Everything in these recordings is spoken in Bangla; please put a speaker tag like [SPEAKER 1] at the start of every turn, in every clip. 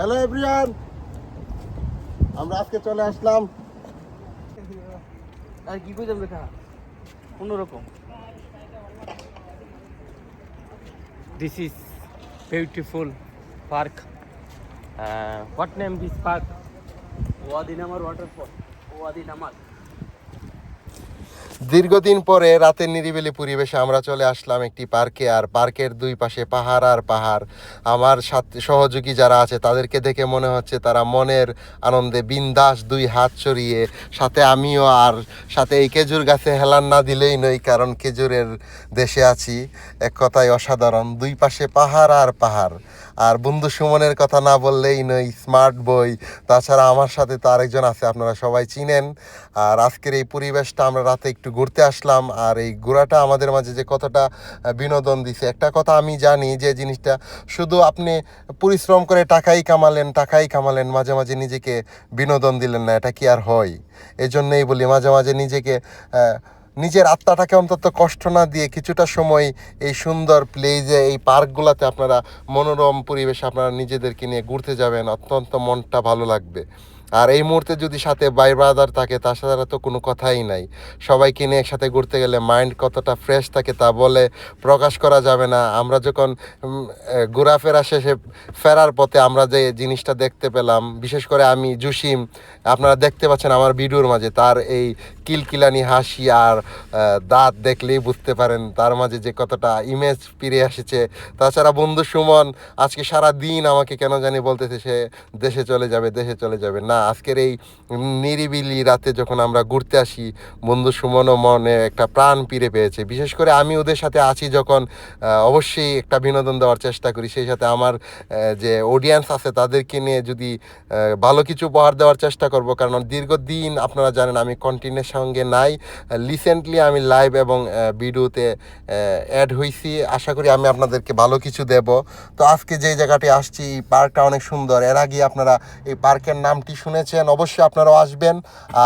[SPEAKER 1] হ্যালো এভরিয়ান আমরা আজকে চলে আসলাম।
[SPEAKER 2] আর কি কইতাম দেখা অন্যরকম this is beautiful park what name this park ওয়াদিনামার waterfall ওয়াদিনামার
[SPEAKER 1] দীর্ঘদিন পরে রাতের নিরিবিলি পরিবেশে আমরা চলে আসলাম একটি পার্কে, আর পার্কের দুই পাশে পাহাড় আর পাহাড়। আমার সাথে সহযোগী যারা আছে, তাদেরকে দেখে মনে হচ্ছে তারা মনের আনন্দে বিন্দাস দুই হাত ছড়িয়ে, সাথে আমিও আর সাথে এই খেজুর গাছে হেলান না দিলেই নই, কারণ খেজুরের দেশে আছি। এক কথায় অসাধারণ, দুই পাশে পাহাড় আর পাহাড়। আর বন্ধু সুমনের কথা না বললেই নই স্মার্ট বই তাছাড়া আমার সাথে তো আরেকজন আছে, আপনারা সবাই চিনেন। আর আজকের এই পরিবেশটা আমরা রাতে একটু ঘুরতে আসলাম, আর এই ঘোরাটা আমাদের মাঝে যে কতটা বিনোদন দিছে। একটা কথা আমি জানি যে জিনিসটা, শুধু আপনি পরিশ্রম করে টাকাই কামালেন টাকাই কামালেন, মাঝে মাঝে নিজেকে বিনোদন দিলেন না, এটা কি আর হয়? এই জন্যই বলি, মাঝে মাঝে নিজেকে নিজের আত্মাটাকে অন্তত কষ্ট না দিয়ে কিছুটা সময় এই সুন্দর প্লেজে এই পার্কগুলোতে আপনারা মনোরম পরিবেশে আপনারা নিজেদেরকে নিয়ে ঘুরতে যাবেন। অত্যন্ত মনটা ভালো লাগবে। আর এই মুহূর্তে যদি সাথে বাই ব্রাদার থাকে, তার সাথে তো কোনো কথাই নাই। সবাইকে নিয়ে একসাথে ঘুরতে গেলে মাইন্ড কতটা ফ্রেশ থাকে তা বলে প্রকাশ করা যাবে না। আমরা যখন ঘোরাফেরা শেষে ফেরার পথে আমরা যে জিনিসটা দেখতে পেলাম, বিশেষ করে আমি, জুসিম, আপনারা দেখতে পাচ্ছেন আমার ভিডিওর মাঝে, তার এই কিলকিলানি হাসি আর দাঁত দেখলেই বুঝতে পারেন, তার মাঝে যে কতটা ইমেজ ফিরে এসেছে। তাছাড়া বন্ধু সুমন, আজকে সারা দিন আমাকে কেন জানি বলতেছে, সে দেশে চলে যাবে, দেশে চলে যাবে। না আজকের এই নিরিবিলি রাতে যখন আমরা ঘুরতে আসি, বন্ধু সুমনও মনে একটা প্রাণ ফিরে পেয়েছে। বিশেষ করে আমি ওদের সাথে আছি যখন অবশ্যই একটা বিনোদন দেওয়ার চেষ্টা করি। সেই সাথে আমার যে অডিয়েন্স আছে তাদেরকে নিয়ে যদি ভালো কিছু উপহার দেওয়ার চেষ্টা করব। কারণ দীর্ঘদিন আপনারা জানেন আমি কন্টিনিউর সঙ্গে নাই। রিসেন্টলি আমি লাইভ এবং ভিডিওতে অ্যাড হয়েছি আশা করি আমি আপনাদেরকে ভালো কিছু দেব। তো আজকে যে জায়গাটি আসছি পার্কটা অনেক সুন্দর। এর আগে আপনারা এই পার্কের নামটি শুনেছেন, অবশ্যই আপনারাও আসবেন।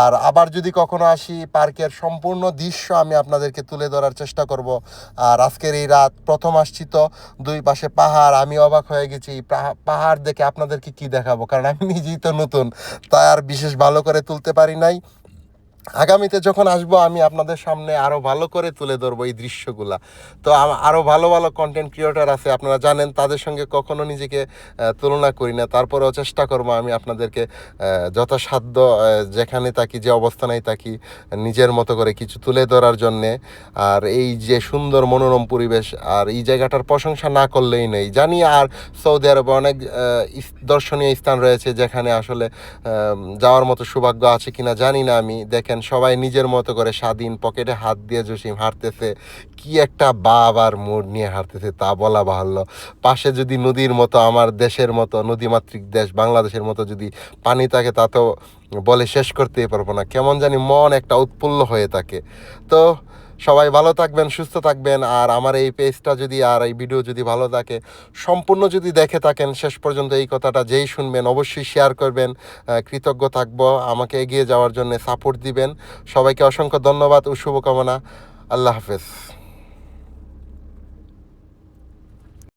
[SPEAKER 1] আর আবার যদি কখনো আসি, পার্কের সম্পূর্ণ দৃশ্য আমি আপনাদেরকে তুলে ধরার চেষ্টা করব। আর আজকের এই রাত প্রথম আসছি তো, দুই পাশে পাহাড়, আমি অবাক হয়ে গেছি পাহাড় দেখে আপনাদেরকে কি দেখাবো? কারণ আমি নিজেই তো নতুন, তাই আর বিশেষ ভালো করে তুলতে পারি নাই। আগামীতে যখন আসব, আমি আপনাদের সামনে আরও ভালো করে তুলে ধরবো এই দৃশ্যগুলা। তো আরও ভালো ভালো কন্টেন্ট ক্রিয়েটার আছে, আপনারা জানেন, তাদের সঙ্গে কখনো নিজেকে তুলনা করি না। তারপরেও চেষ্টা করব আমি আপনাদেরকে যথাসাধ্য যেখানে থাকি, যে অবস্থানেই থাকি, নিজের মতো করে কিছু তুলে ধরার জন্যে। আর এই যে সুন্দর মনোরম পরিবেশ, আর এই জায়গাটার প্রশংসা না করলেই নেই। জানি আর সৌদি আরবে অনেক দর্শনীয় স্থান রয়েছে, যেখানে আসলে যাওয়ার মতো সৌভাগ্য আছে কিনা জানি না আমি। দেখেন সবাই নিজের মতো করে স্বাধীন পকেটে হাত দিয়ে জসিম হাঁটতেছে। কি একটা বাবার মুড নিয়ে হাঁটতেছে তা বলা বাহাল্য। পাশে যদি নদীর মতো, আমার দেশের মতো, নদীমাতৃক দেশ, বাংলাদেশের মতো যদি পানি থাকে, তা তো বলে শেষ করতেই পারব না। কেমন জানি মন একটা উৎফুল্ল হয়ে থাকে। তো সবাই ভালো থাকবেন, সুস্থ থাকবেন। আর আমার এই পেজটা যদি আর এই ভিডিও যদি ভালো থাকে, সম্পূর্ণ যদি দেখে থাকেন, শেষ পর্যন্ত এই কথাটা যেই শুনবেন, অবশ্যই শেয়ার করবেন। কৃতজ্ঞ থাকব। আমাকে এগিয়ে যাওয়ার জন্য সাপোর্ট দিবেন। সবাইকে অসংখ্য ধন্যবাদ ও শুভকামনা। আল্লাহ হাফেজ।